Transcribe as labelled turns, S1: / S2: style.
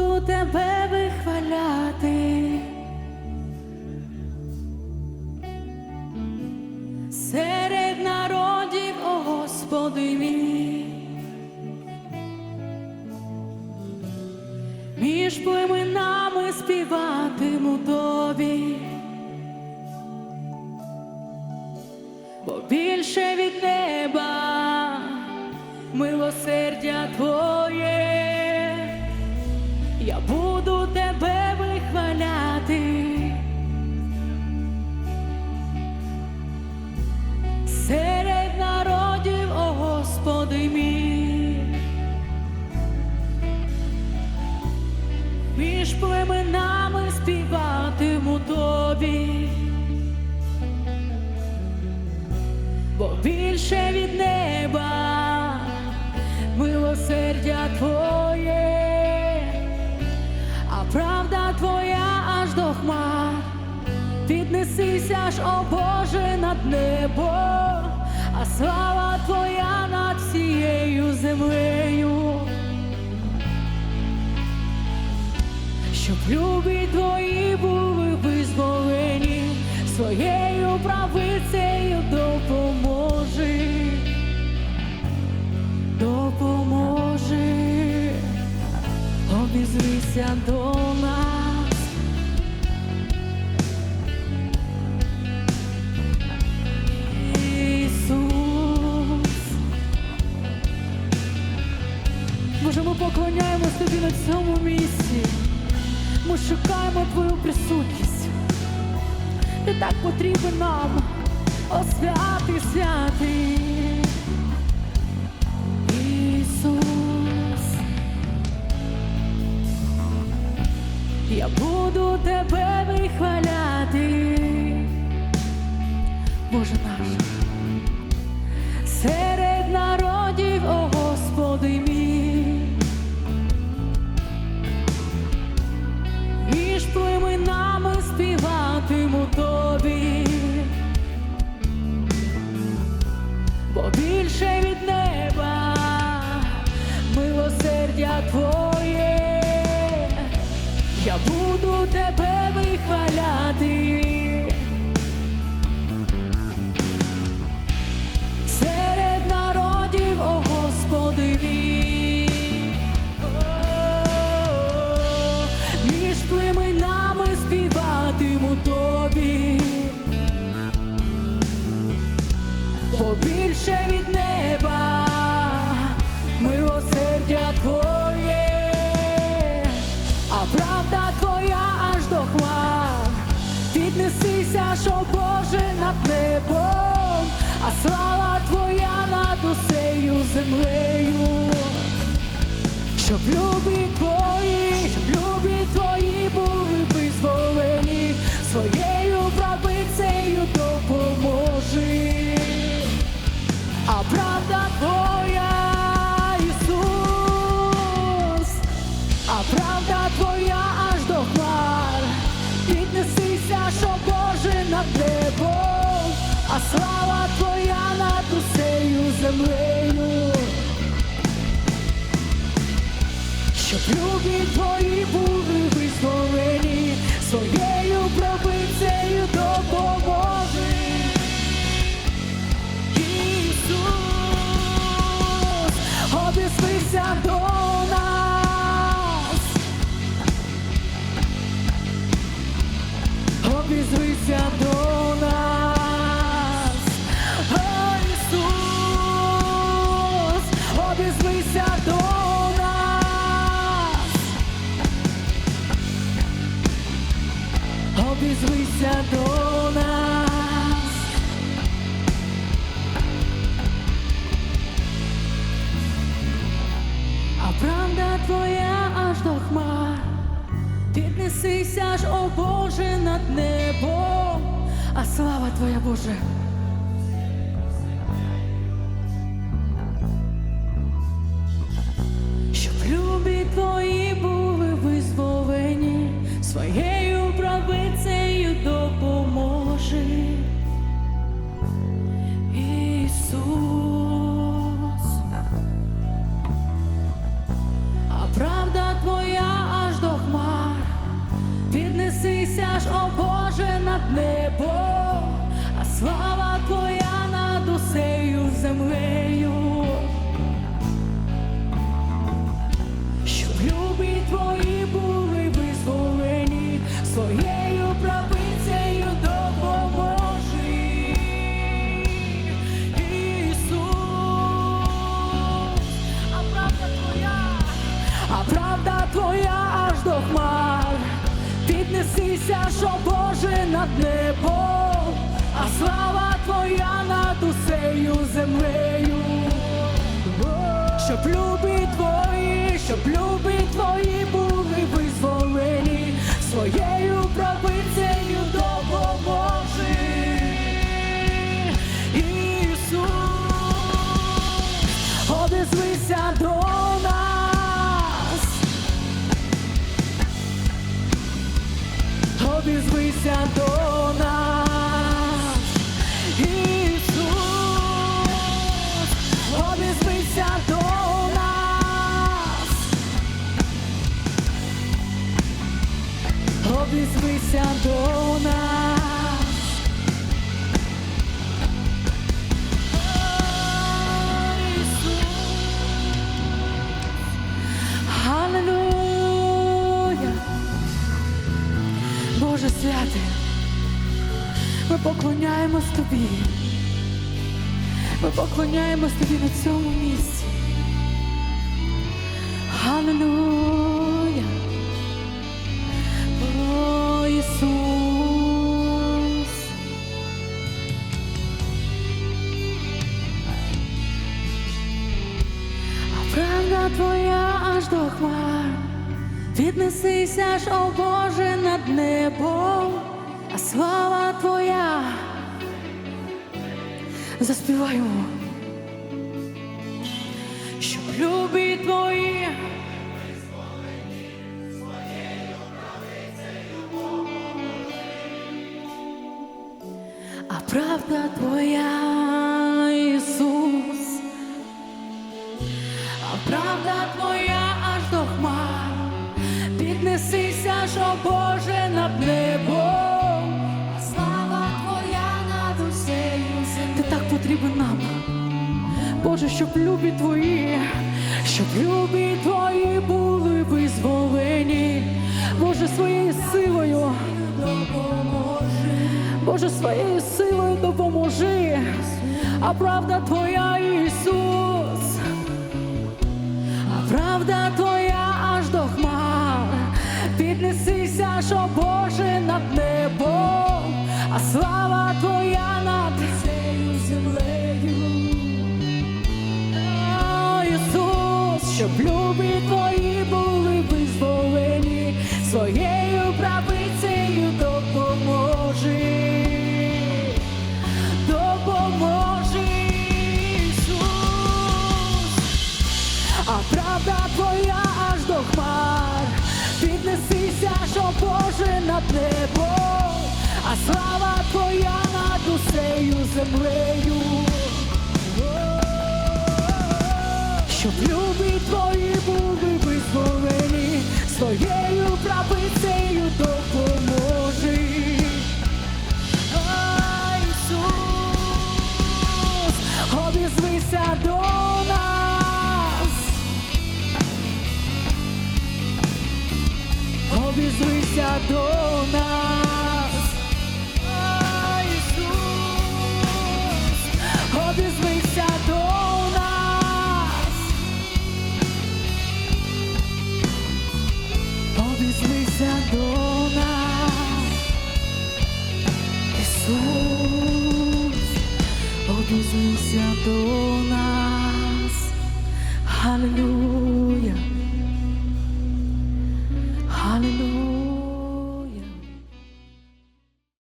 S1: буду тебе вихваляти. Серед народів, о Господи мій, між племенами співатиму тобі, бо більше від неба милосердя Твоє, я буду тебе вихваляти. Серед народів, о Господи мій, між племенами співатиму тобі, бо більше від неба милосердя Твоє, ж, о Боже, над небо, а слава Твоя над всією землею, щоб любі Твої були визволені, своєю правицею поклоняємось тобі на цьому місці. Ми шукаємо Твою присутність. Ти так потрібен нам, о святий, святий. Ісус. Я буду тебе вихваляти. Боже наш, серед народів, о співатиму тобі, бо більше від неба милосердя Твоє, я буду тебе вихваляти. Більше від неба милосердя Твоє, а правда Твоя аж до хмар. Піднесися, ж, о Боже, над небом, а слава Твоя над усею землею. Щоб любі правда твоя аж до хмар. Піднесися, що Боже над небом, а слава твоя над усею землею. Щоб любі твої були хмар, піднесися ж, о Боже, над небом, а слава твоя Боже. Небо, а слава Твоя над усею землею. Щоб любі твої були визволені, своєю правицею допоможи. Ісус, а правда твоя, а правда твоя аж до хмар. Піднесися, що Боже над небом, а слава твоя над усею землею щоб любі твої, щоб любі твої були визволені, своєю правицею допоможи. Ісус, обізвися до обізвися до нас, Ісус, обізвися до нас, обізвися до нас. Боже святий, ми поклоняємось тобі. Ми поклоняємось тобі на цьому місці. Алілуя. О, Ісус. Правда твоя аж до хмар. Піднесися ж, о Боже, над небом, а слава твоя. Заспіваємо. Щоб любі твої. А правда твоя, Ісус, а правда твоя о Боже, над небом, слава твоя над усею землею. Ти так потрібен нам, Боже, щоб любі твої, щоб любі твої були визволені, Боже, своєю силою. Боже, своєю силою допоможи, а правда твоя, Ісус, а правда твоя що Боже над небом, а слава твоя над цією землею. О, Ісус, щоб любі твої були визволені, своєю правицею допоможи. А правда твоя аж до хмар, піднесися, що Боже над небом, а слава твоя над усею землею. Щоб любі твої були визволені, своєю правицею обізвися до нас, А, Ісус, обізвися до нас, обізвися до нас. Ісус, обізвися до нас. Аллилуйя.